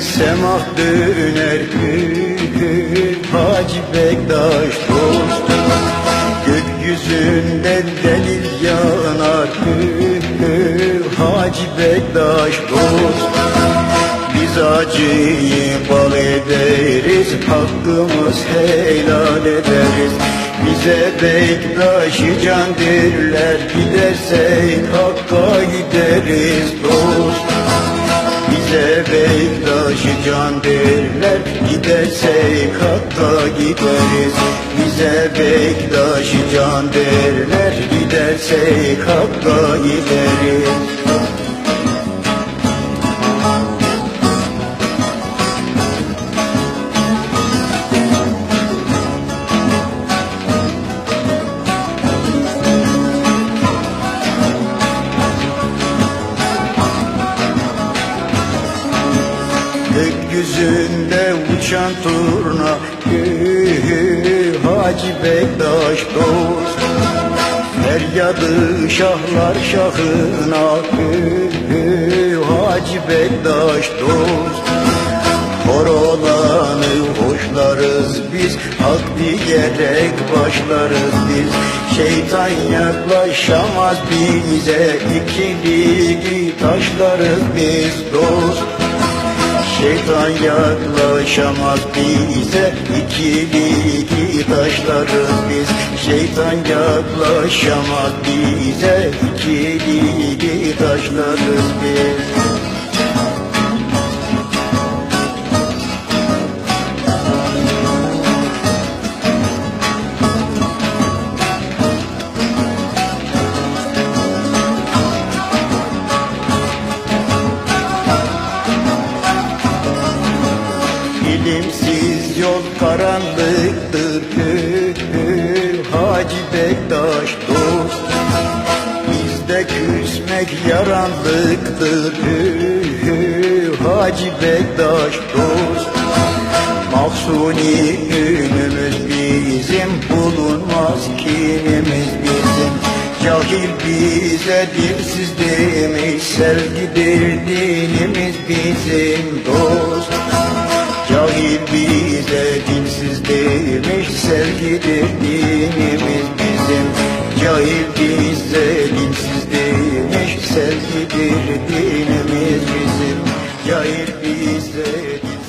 semah döner Hacı Bektaş dost Gökyüzünden delil yanar Hacı Bektaş dost Biz acıyı bal ederiz Hakkımız helal ederiz. Bize Bektaş'ı can derler Gidersek Hakk'a gideriz can derler Gidersek Hakk'a gideriz. Bize Bektaş'ı can derler Gidersek Hakk'a gideriz Gökyüzünde uçan turna Hacı Bektaş dost. Feryadı şahlar şahına Hacı Bektaş dost. Hor olanı hoşlarız biz Hak diyerek başlarız biz. Şeytan yaklaşamaz bize İkili taşlarız biz dost Şeytan yaklaşamaz bize ikili taşlarız biz. Şeytan yaklaşamaz bize ikili taşlarız biz yol karanlıktır Hacı Bektaş dost. Bizde küsmek yaranlıktır Hacı Bektaş dost. Mahsuni ünümüz bizim Bulunmaz kinimiz bizim. Cahil bize dilsiz demiş Sevgidir dinimiz bizim. Dost Sevmiş sevgidir dinimiz bizim Cahil değil zelimsiz değilmiş. Sevgidir dinimiz bizim Cahil değil zelimsiz